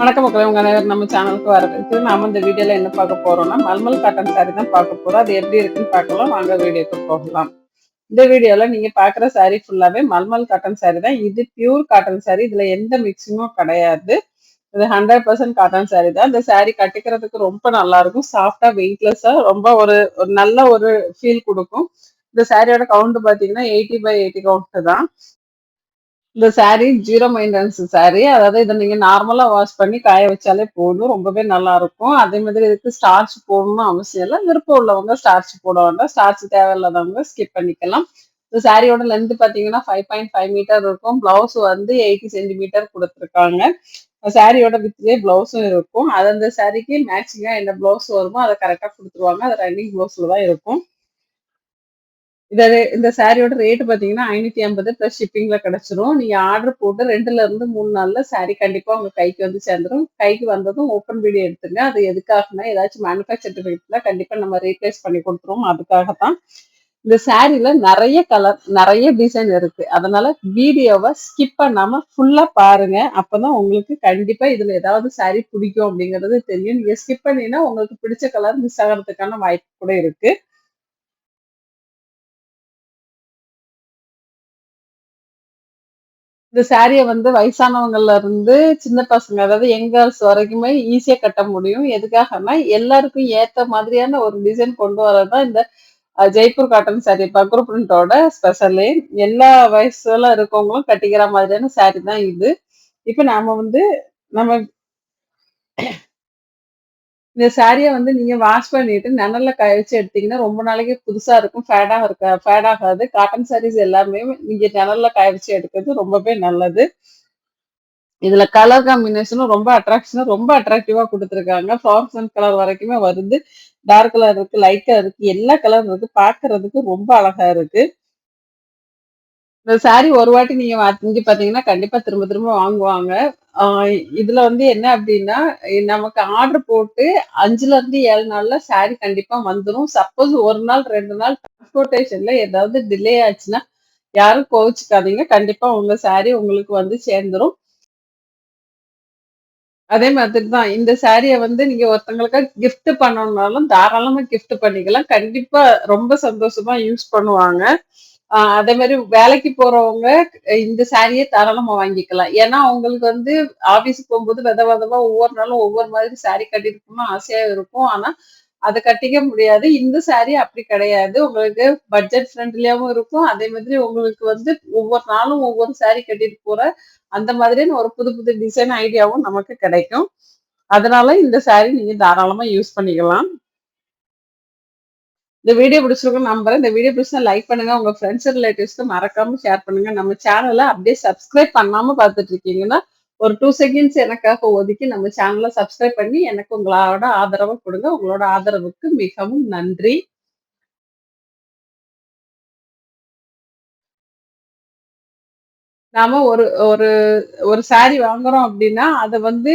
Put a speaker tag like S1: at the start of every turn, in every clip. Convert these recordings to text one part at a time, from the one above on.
S1: வணக்கம் மக்களை உங்க அனைவரும் நம்ம சேனலுக்கு வரவேற்று நாம இந்த வீடியோல என்ன பார்க்க போறோம்னா மல்மல் காட்டன் சாரி தான் பார்க்க போறோம். அது எப்படி இருக்குன்னு பார்க்கலாம். வாங்க வீடியோக்கு போகலாம். இந்த வீடியோல நீங்க பாக்குற சாரி ஃபுல்லாவே மல்மல் காட்டன் சாரி தான். இது பியூர் காட்டன் சாரி இதுல எந்த மிக்சிங்கும் கிடையாது. இது ஹண்ட்ரட் பர்சன்ட் காட்டன் சாரி தான். இந்த சாரி கட்டிக்கிறதுக்கு ரொம்ப நல்லா இருக்கும். சாஃப்டா வெயிட்லெஸ்ஸா ரொம்ப ஒரு ஒரு நல்ல ஒரு ஃபீல் கொடுக்கும். இந்த சாரியோட கவுண்ட் பாத்தீங்கன்னா எயிட்டி பை எயிட்டி கவுண்ட் தான். இந்த சாரீ ஜீரோ மெயின்டெனன்ஸ் சாரீ அதாவது இதை நீங்க நார்மலா வாஷ் பண்ணி காய வச்சாலே போதும். ரொம்பவே நல்லா இருக்கும் அதே மாதிரி இதுக்கு ஸ்டார்ச் போடணும்னு அவசியம் இல்லை. விருப்பம் உள்ளவங்க ஸ்டார்ச் போட வேண்டாம். ஸ்டார்ச் தேவையில்லாதவங்க ஸ்கிப் பண்ணிக்கலாம். இந்த சாரியோட லென்த் பாத்தீங்கன்னா ஃபைவ் பாயிண்ட் ஃபைவ் மீட்டர் இருக்கும். பிளவுஸ் வந்து எயிட்டி சென்டிமீட்டர் கொடுத்துருக்காங்க. சாரியோட வித்லேயே பிளவுஸும் இருக்கும். அது அந்த சாரிக்கு மேட்சிங்கா என்ன பிளவுஸ் வருமோ அதை கரெக்டா கொடுத்துருவாங்க. அது ரன்னிங் பிளவுஸ்ல தான் இருக்கும். இதை இந்த சாரியோட ரேட்டு பார்த்தீங்கன்னா ஐநூற்றி ஐம்பது ப்ளஸ் ஷிப்பிங்கில் கிடச்சிரும். நீங்கள் ஆர்டர் போட்டு ரெண்டுல இருந்து மூணு நாளில் சாரி கண்டிப்பாக உங்கள் கைக்கு வந்து சேர்ந்துடும் கைக்கு வந்ததும் ஓப்பன் வீடியோ எடுத்துங்க. அது எதுக்காகனா ஏதாச்சும் மேனுஃபேக்சர் சர்டிஃபிகேட்டில் கண்டிப்பாக நம்ம ரீப்ளேஸ் பண்ணி கொடுத்துருவோம். அதுக்காக தான் இந்த சாரில நிறைய கலர் நிறைய டிசைன் இருக்கு. அதனால வீடியோவை ஸ்கிப் பண்ணாம ஃபுல்லா பாருங்க. அப்பதான் உங்களுக்கு கண்டிப்பா இதுல ஏதாவது சாரி பிடிக்கும் அப்படிங்கிறது தெரியும். நீங்க ஸ்கிப் பண்ணீங்கன்னா உங்களுக்கு பிடிச்ச கலர் மிஸ் ஆகிறதுக்கான வாய்ப்பு கூட இருக்கு. இந்த சாரியை வந்து வயசானவங்கள்ல இருந்து சின்ன பசங்க அதாவது யங் கேர்ள்ஸ் வரைக்குமே ஈஸியா கட்ட முடியும். எதுக்காகனா எல்லாருக்கும் ஏத்த மாதிரியான ஒரு டிசைன் கொண்டு வரதான் இந்த ஜெய்ப்பூர் காட்டன் சாரி பக்ரு பிரிண்டோட ஸ்பெஷலே எல்லா வயசுல இருக்கவங்களும் கட்டிக்கிற மாதிரியான சாரி தான் இது. இப்ப நாம வந்து நம்ம இந்த சாரிய வந்து நீங்க வாஷ் பண்ணிட்டு நெழல்ல காய வச்சு எடுத்தீங்கன்னா ரொம்ப நாளைக்கு புதுசா இருக்கும் ஃபேடாக இருக்க ஃபேட் ஆகாது. காட்டன் சாரீஸ் எல்லாமே நீங்க நெழல்ல காய வச்சு எடுக்கிறது ரொம்பவே நல்லது. இதுல கலர் காம்பினேஷனும் ரொம்ப அட்ராக்ஷனா ரொம்ப அட்ராக்டிவா கொடுத்துருக்காங்க. ஃபார்ம்ஸ் கலர் வரைக்குமே வருது. டார்க் கலர் இருக்கு லைட் கலர் இருக்கு எல்லா கலர் இருக்கு. பாக்குறதுக்கு ரொம்ப அழகா இருக்கு. இந்த சாரி ஒரு வாட்டி நீங்க வாங்கி பாத்தீங்கன்னா கண்டிப்பா திரும்ப திரும்ப வாங்குவாங்க. இதுல வந்து என்ன அப்படின்னா நமக்கு ஆர்டர் போட்டு அஞ்சுல இருந்து ஏழு நாள்ல சாரி கண்டிப்பா வந்துடும் சப்போஸ் ஒரு நாள் ரெண்டு நாள் டிரான்ஸ்போர்டேஷன்ல ஏதாவது டிலே ஆச்சுன்னா யாரும் கோவிச்சுக்காதீங்க. கண்டிப்பா உங்க சாரி உங்களுக்கு வந்து சேர்ந்துரும். அதே மாதிரி தான் இந்த சாரியை வந்து நீங்க ஒருத்தங்களுக்கு கிஃப்ட் பண்ணணும்னாலும் தாராளமா கிஃப்ட் பண்ணிக்கலாம். கண்டிப்பா ரொம்ப சந்தோஷமா யூஸ் பண்ணுவாங்க. அதே மாதிரி வேலைக்கு போறவங்க இந்த சாரியை தாராளமா வாங்கிக்கலாம். ஏன்னா அவங்களுக்கு வந்து ஆபீஸுக்கு போகும்போது வித விதமா ஒவ்வொரு நாளும் ஒவ்வொரு மாதிரி சாரி கட்டிட்டு ஆசையா இருக்கும். ஆனா அதை கட்டிக்க முடியாது. இந்த சாரி அப்படி கிடையாது. உங்களுக்கு பட்ஜெட் ஃப்ரெண்ட்லியாவும் இருக்கும். அதே மாதிரி உங்களுக்கு வந்து ஒவ்வொரு நாளும் ஒவ்வொரு சாரி கட்டிட்டு போற அந்த மாதிரியான ஒரு புது புது டிசைன் ஐடியாவும் நமக்கு கிடைக்கும். அதனால இந்த சாரி நீங்க தாராளமா யூஸ் பண்ணிக்கலாம். இந்த வீடியோ பிடிச்சிருக்கும் நம்புறேன். இந்த வீடியோ பிடிச்சா லைக் பண்ணுங்க. உங்க ஃப்ரெண்ட்ஸ் ரிலேட்டிவ்ஸ்க்கு மறக்காம ஷேர் பண்ணுங்க. நம்ம சேனலை அப்படியே சப்ஸ்கிரைப் பண்ணாம பார்த்துட்டு இருக்கீங்கன்னா ஒரு டூ செகண்ட்ஸ் எனக்காக ஒதுக்கி நம்ம சேனலை சப்ஸ்கிரைப் பண்ணி எனக்கு உங்களோட ஆதரவை கொடுங்க. உங்களோட ஆதரவுக்கு மிகவும் நன்றி. நாம ஒரு ஒரு ஒரு சாரி வாங்குறோம் அப்படின்னா அதை வந்து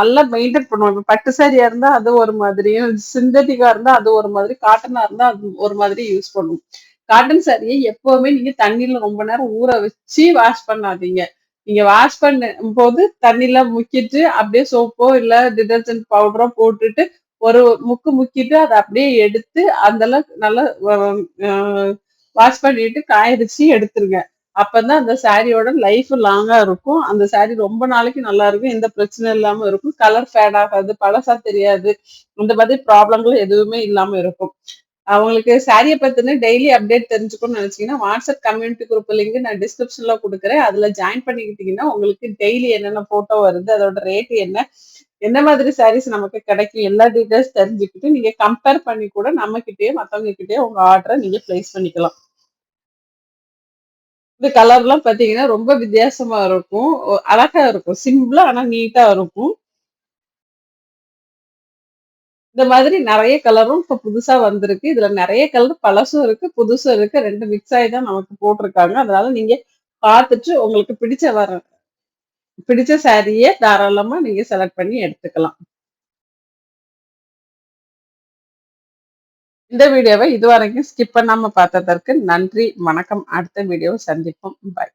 S1: நல்லா மெயின்டைன் பண்ணுவோம். இப்போ பட்டு சாரியா இருந்தா அது ஒரு மாதிரியும் சிந்தட்டிக்கா இருந்தா அது ஒரு மாதிரி காட்டனா இருந்தா அது ஒரு மாதிரி யூஸ் பண்ணுவோம். காட்டன் சாரியை எப்பவுமே நீங்க தண்ணியில ரொம்ப நேரம் ஊற வச்சு வாஷ் பண்ணாதீங்க. நீங்க வாஷ் பண்ணும் போது தண்ணியில முக்கிட்டு அப்படியே சோப்போ இல்ல டிடர்ஜென்ட் பவுடரோ போட்டுட்டு ஒரு முக்கு முக்கிட்டு அதை அப்படியே எடுத்து அந்த நல்லா வாஷ் பண்ணிட்டு காய எடுத்துருங்க. அப்பதான் அந்த சாரியோட லைஃப் லாங்கா இருக்கும். அந்த சாரி ரொம்ப நாளைக்கு நல்லா இருக்கும். எந்த பிரச்சனை இல்லாம இருக்கும். கலர் ஃபேட் ஆகாது பழசா தெரியாது. இந்த மாதிரி ப்ராப்ளங்களும் எதுவுமே இல்லாம இருக்கும். அவங்களுக்கு சாரியை பத்தின டெய்லி அப்டேட் தெரிஞ்சுக்கணும்னு நினைச்சீங்கன்னா வாட்ஸ்அப் கம்யூனிட்டி குரூப் லிங்க் நான் டிஸ்கிரிப்ஷன்ல கொடுக்குறேன். அதுல ஜாயின் பண்ணிக்கிட்டீங்கன்னா உங்களுக்கு டெய்லி என்னென்ன போட்டோ வருது அதோட ரேட் என்ன என்ன மாதிரி சாரீஸ் நமக்கு கிடைக்கும் எல்லா டீட்டெயில்ஸ் தெரிஞ்சுக்கிட்டு நீங்க கம்பேர் பண்ணி கூட நம்ம கிட்டேயே மத்தவங்க கிட்டேயே உங்க ஆர்டரை நீங்க பிளேஸ் பண்ணிக்கலாம். இந்த கலர்லாம் பாத்தீங்கன்னா ரொம்ப வித்தியாசமா இருக்கும். அழகா இருக்கும். சிம்பிளா ஆனா நீட்டா இருக்கும். இந்த மாதிரி நிறைய கலரும் இப்போ புதுசா வந்திருக்கு. இதுல நிறைய கலர் பழசும் இருக்கு புதுசும் இருக்கு. ரெண்டு மிக்ஸ் ஆகி தான் நமக்கு போட்டிருக்காங்க. அதனால நீங்க பார்த்துட்டு உங்களுக்கு பிடிச்ச வர பிடிச்ச சாரியே தாராளமா நீங்க செலக்ட் பண்ணி எடுத்துக்கலாம். இந்த வீடியோவை இதுவரைக்கும் ஸ்கிப் பண்ணாமல் பார்த்ததற்கு நன்றி. வணக்கம். அடுத்த வீடியோவை சந்திப்போம். பாய்